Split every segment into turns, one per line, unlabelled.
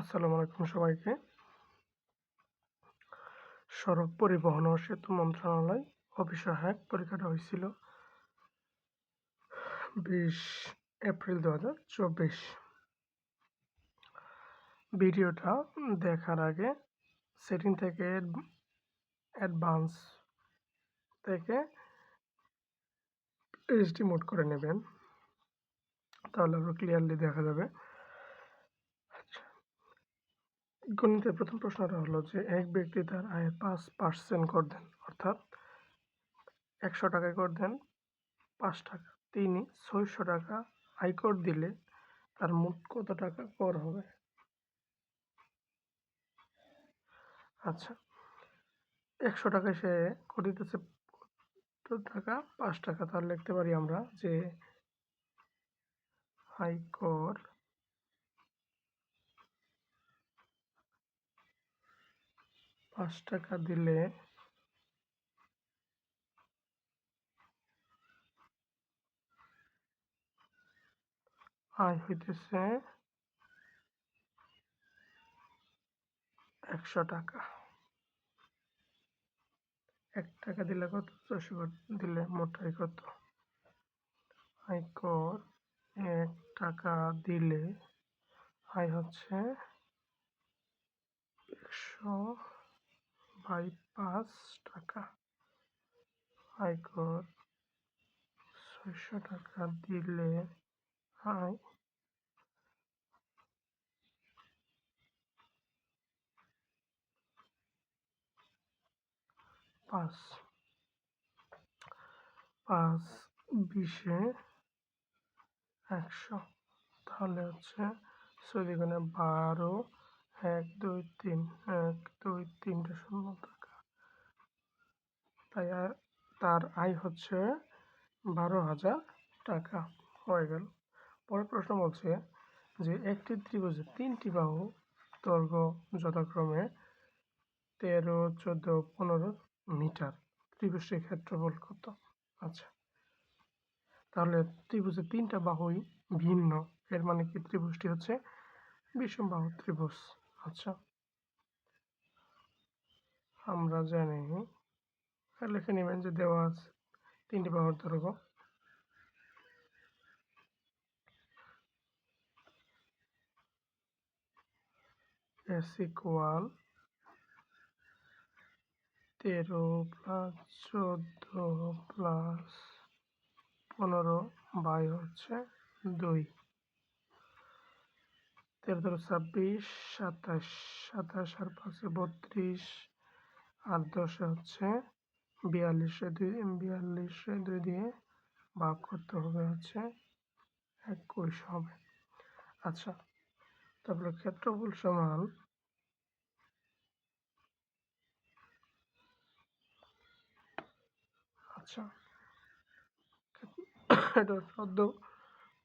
আসসালামু আলাইকুম সবাইকে। সড়ক পরিবহন ও সেতু মন্ত্রণালয় অফিসহায়ক পরীক্ষাটা হয়েছিল বিশ এপ্রিল দু হাজার চব্বিশ। ভিডিওটা দেখার আগে সেটিং থেকে অ্যাডভান্স থেকে এইচডি মোড করে নেবেন। তাহলে আরও ক্লিয়ারলি দেখা যাবে। গণিতের প্রথম প্রশ্নটা হলো যে এক ব্যক্তি তার আয়ের পাঁচ পার্সেন্ট কর দেন, অর্থাৎ একশো টাকায় কর দেন, পাঁচ টাকা। তিনি ছয়শো টাকা আয়কর দিলে তার মোট কত টাকা কর হবে? আচ্ছা একশো টাকায় সে কর দিতেছে টাকা? পাঁচ টাকা। তাহলে লিখতে পারি আমরা যে আয়কর পাঁচ টাকা দিলে আয় হইতেছে একশো টাকা। এক টাকা দিলে কত? ছশো দিলে মোটাই কত? আয়কর এক টাকা দিলে আয় হচ্ছে একশো বাই পাঁচ টাকা। আয়কর ছয়শো টাকা দিলে আয়। পাঁচ। পাঁচ বিশে একশো। তাহলে হচ্ছে ছয় বারো এক, দুই, তিন, এক, দুই তিনটে শূন্য টাকা। তাই তার আয় হচ্ছে বারো হাজার টাকা। হয়ে গেল। পরের প্রশ্ন বলছে যে, একটি ত্রিভুজে তিনটি বাহু দৈর্ঘ্য যথাক্রমে তেরো, চোদ্দ, পনেরো মিটার। ত্রিভুজটির ক্ষেত্রফল কত? আচ্ছা। তাহলে ত্রিভুজের তিনটা বাহুই ভিন্ন। এর মানে কি? ত্রিভুজটি হচ্ছে বিষম বাহু ত্রিভুজ। আচ্ছা। আমরা জানি লিখে নেবেন যে দেওয়া আছে। তিনটি বাহুর দৈর্ঘ্য এস ইকুয়াল তেরো প্লাস চোদ্দ প্লাস পনেরো বাই হচ্ছে দুই। তেরো তেরো, ছাব্বিশ, সাতাশ সাতাশ আর পাঁচে বত্রিশ। আর দশে হচ্ছে বিয়াল্লিশে দুই বিয়াল্লিশে দুই দিয়ে ভাগ করতে হবে হচ্ছে একুশ হবে। আচ্ছা তারপরে ক্ষেত্রফল সমান আচ্ছা এটা সদ্য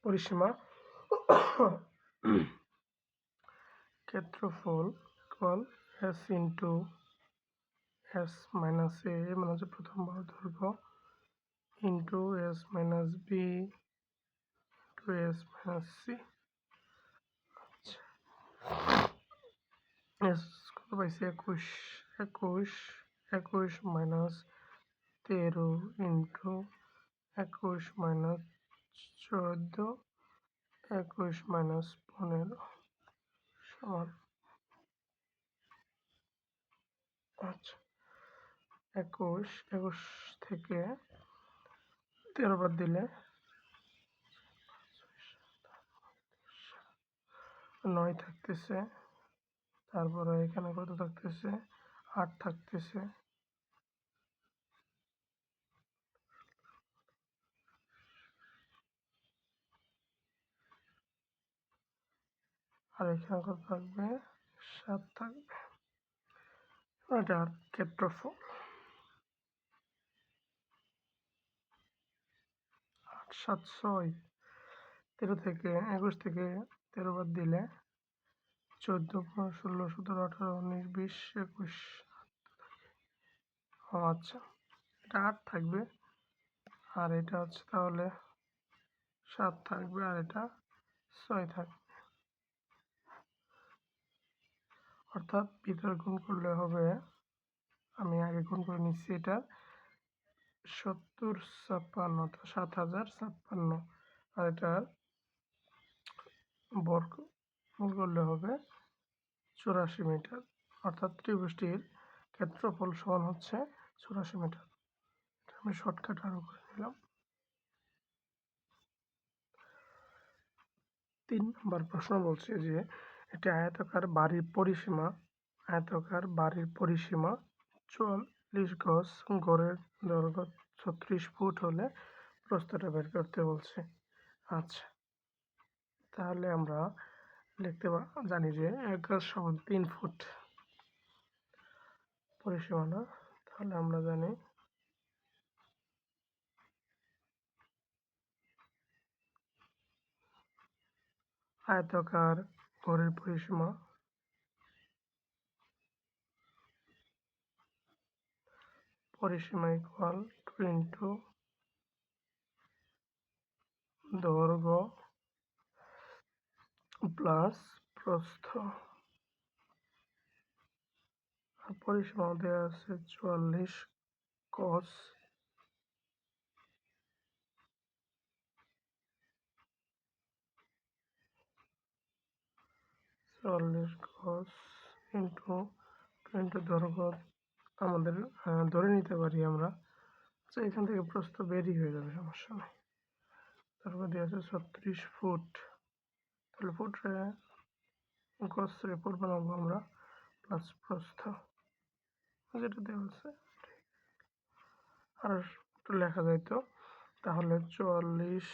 পরিসীমা। ক্ষেত্রফল call S into S minus A মানে হচ্ছে প্রথম বাহু দৈর্ঘ্য into S minus B to S minus C আচ্ছা। এস কত পাইছি? একুশ একুশ একুশ মাইনাস তেরো ইন্টু একুশ মাইনাস চোদ্দ, একুশ মাইনাস পনেরো। আচ্ছা একুশ একুশ থেকে তেরো বাদ দিলে নয় থাকতেছে। তারপরে এখানে কত থাকতেছে? আট থাকতেছে। আর এখানে কত থাকবে, সাত থাকবে। এটার ক্ষেত্রফল। আট, সাত, ছয়। তেরো থেকে, একুশ থেকে তেরো বাদ দিলে চোদ্দ, পনেরো, ষোলো, সতেরো, আঠারো, উনিশ, বিশ, একুশ ও আচ্ছা। এটা আট থাকবে। আর এটা হচ্ছে তাহলে সাত থাকবে, আর এটা ছয় থাকবে। অর্থাৎ ভিতরে গুণ করলে হবে, আমি আগে গুণ করে নিচ্ছি এটা, সত্তর ছাপ্পান্ন সাত হাজার ছাপ্পান্ন। আর এটার বর্গ, গুণ করলে হবে চুরাশি মিটার, অর্থাৎ ত্রিভুজটির ক্ষেত্রফল সমান হচ্ছে চুরাশি মিটার। এটা আমি শর্টকাট আরও করে নিলাম। তিন নম্বর প্রশ্ন বলছে যে এটি আয়তকার বাড়ির পরিসীমা আয়তকার বাড়ির পরিসীমা। চল্লিশ গজ গড়ের দৈর্ঘ্য ছত্রিশ ফুট হলে প্রস্তটা বের করতে বলছে। আচ্ছা তাহলে আমরা লিখতে জানি যে এক গজ সমান তিন ফুট পরিসীমা না? তাহলে আমরা জানি আয়তকার ঘরের পরিসীমা। পরিসীমা ইকুয়াল টু ইন্টু দৈর্ঘ্য প্লাস প্রস্থ। পরিসীমা দেওয়া আছে চুয়াল্লিশ কস চুয়াল্লিশ কস ইন্টু ইন্টু দৈর্ঘ্য আমাদের ধরে নিতে পারি আমরা। আচ্ছা এখান থেকে প্রস্থ বেরিয়ে হয়ে যাবে, সমস্যা নেই। তারপর দিয়ে আছে ছত্রিশ ফুট। তাহলে ফুটরে গসরে ফুট বানাবো আমরা প্লাস প্রস্থ। যেটা দেওয়া আছে। আর একটু লেখা যাইতো তাহলে চুয়াল্লিশ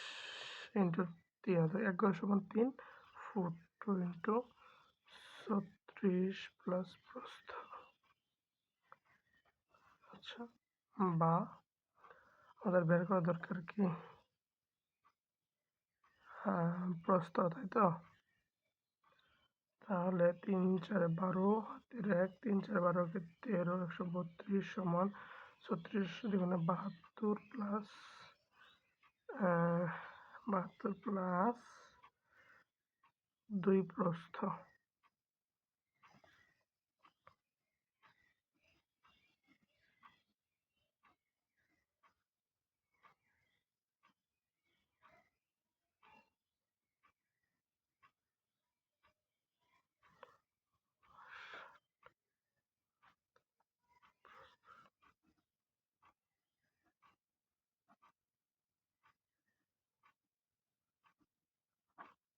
ইন্টু তিন, এক সমান তিন ফুট টু ইন্টু ছত্রিশ প্লাস প্রস্থ। আচ্ছা বা আমাদের বের করা দরকার কি? হ্যাঁ, প্রস্থ তাই তো? তাহলে তিন চার বারো হাতের এক তিন চার বারোকে তেরো একশো বত্রিশ সমান ছত্রিশ দ্বিগুণে বাহাত্তর প্লাস বাহাত্তর প্লাস দুই প্রস্থ।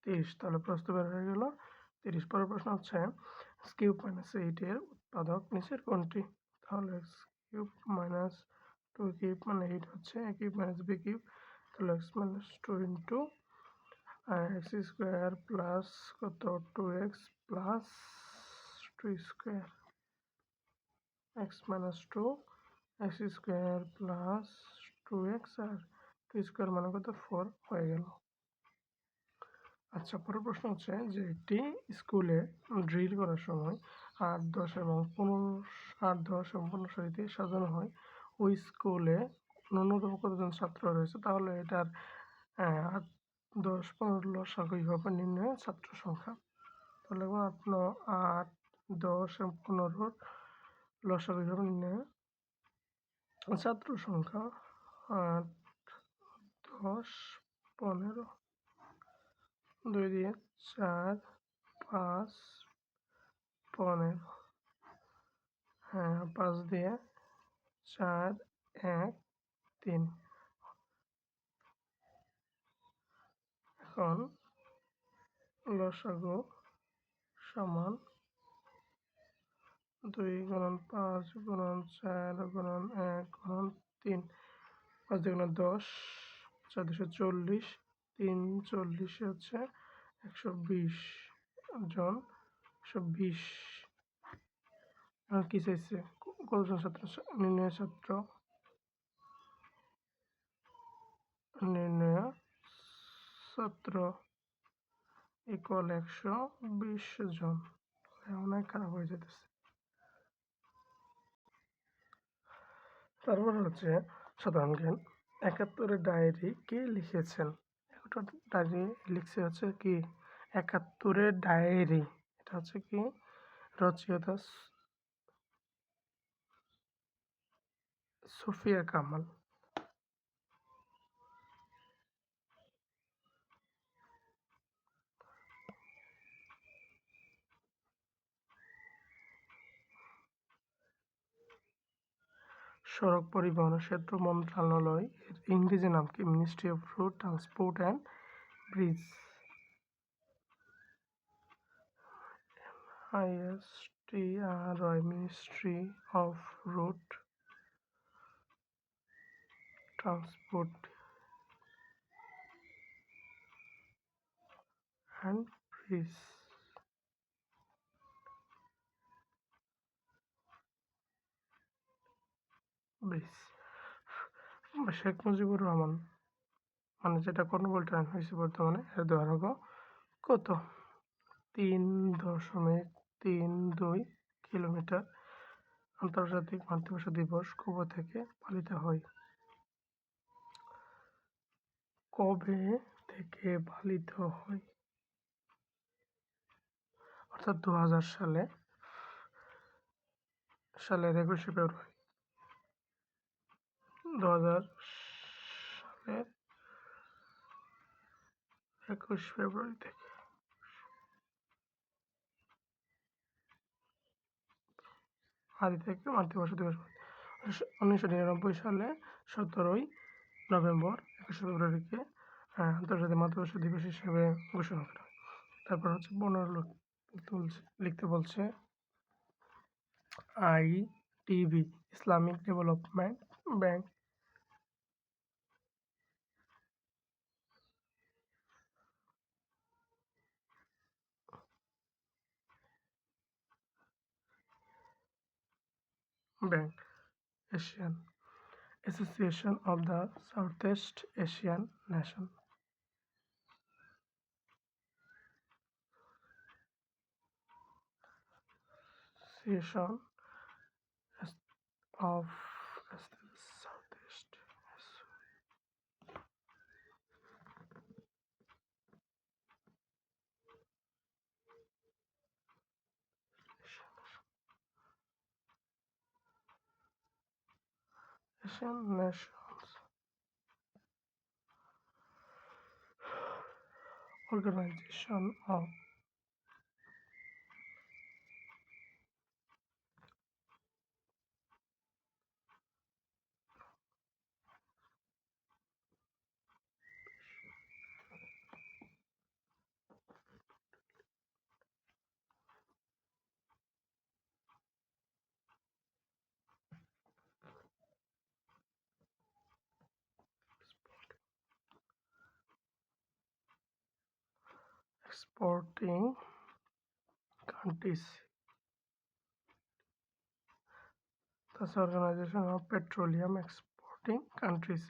তিরিশ তাহলে প্রশ্ন বের হয়ে গেল। তিরিশ, পরের প্রশ্ন হচ্ছে কিউব মাইনাস এইটের উৎপাদক নিচের কোনটি? তাহলে কিউব মাইনাস টু কিউব মানে এইট হচ্ছে A cube minus B cube. তাহলে X minus two into X square plus কত? Two X plus two square. X minus two, X square plus two X আর two square মানে কত? Four হয়ে গেল। আচ্ছা পরের প্রশ্ন হচ্ছে যে, একটি স্কুলে ড্রিল করার সময় আট, দশ এবং পনেরো, আট, দশ এবং পনেরো সারিতে সাজানো হয়। ওই স্কুলে ন্যূনতম কতজন ছাত্র রয়েছে? তাহলে এটার আট, দশ, পনেরো লসাগু হবে নির্ণয় ছাত্র সংখ্যা। তাহলে আট, ন, আট, দশ এবং পনেরোর লসাগু হবে নির্ণয় ছাত্র সংখ্যা, আট, দশ, পনেরো দুই দিয়ে চার, পাঁচ, পনেরো। হ্যাঁ পাঁচ দিয়ে চার, এক, তিন। এখন লসাগু সমান দুই গুণন পাঁচ গুণন চার গুণন এক গুণন তিন। পাঁচ দুই গুণন দশ চার দুশো চল্লিশ। তিন চল্লিশে হচ্ছে একশো বিশ জন, একশো বিশ কি চাইছে? কতজন ছাত্র? নির্ণয় ছাত্র। নির্ণয় ছাত্র ইকুয়াল একশো বিশ জন। অনেক খারাপ হয়ে যেতেছে তারপর হচ্ছে সাধারণ জ্ঞান। একাত্তরের ডায়েরি কে লিখেছেন? একটা ডায়েরি লিখছে হচ্ছে কি একাত্তরের ডায়েরি। এটা হচ্ছে কি রচয়িতা সুফিয়া কামাল। সড়ক পরিবহন ও সেতু মন্ত্রণালয় এর ইংরেজি নাম কি? Ministry of road transport and bridge আইএসটিআরআই ministry of road transport and bridge Sheikh Mujibur Rahman মানে যেটা কর্ণবল ট্রেন হয়েছে বর্তমানে, এর দৈর্ঘ্য কত? তিন দশমিক তিন দুই কিলোমিটার আন্তর্জাতিক মাতৃভাষা দিবস কবে থেকে পালিত হয়? কবে থেকে পালিত হয়? অর্থাৎ দু হাজার সালে, সালের একুশে ফেব্রুয়ারি। দু হাজার সালের একুশ ফেব্রুয়ারি থেকে। আদি থেকে মাতৃভাষা দিবস উনিশশো নিরানব্বই সালে সতেরোই নভেম্বর, একুশে ফেব্রুয়ারিকে আন্তর্জাতিক মাতৃভাষা দিবস হিসেবে ঘোষণা করা হয়। তারপর হচ্ছে পনেরো তুলছে, লিখতে বলছে, I TV Islamic development bank Bank Asian Association of the Southeast Asian Nation. Association of Russian nationals organization of exporting countries. Thus, Organization of Petroleum Exporting Countries.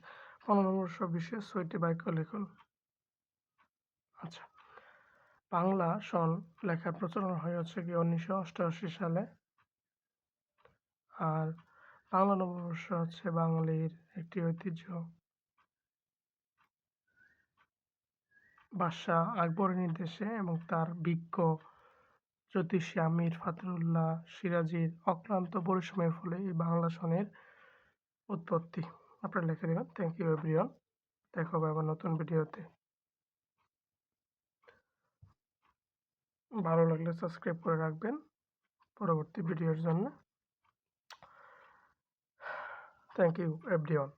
পনেরো নম্বর বিশেষ ছয়টি বাক্য লিখুন আচ্ছা বাংলা সন লেখার প্রচলন হয়ে হচ্ছে কি উনিশশো অষ্টআশি সালে আর বাংলা নববর্ষ হচ্ছে বাঙালির একটি ঐতিহ্য বাদশাহ আকবরের নির্দেশে এবং তার বিজ্ঞ জ্যোতিষী আমির ফাতরুল্লাহ সিরাজির অক্লান্ত পরিশ্রমের ফলে এই বাংলা সনের উৎপত্তি। আপনারা লিখে দেবেন। থ্যাংক ইউ এভরিওয়ান দেখা হবে আবার নতুন ভিডিওতে। ভালো লাগলে সাবস্ক্রাইব করে রাখবেন পরবর্তী ভিডিওর জন্য। Thank you everyone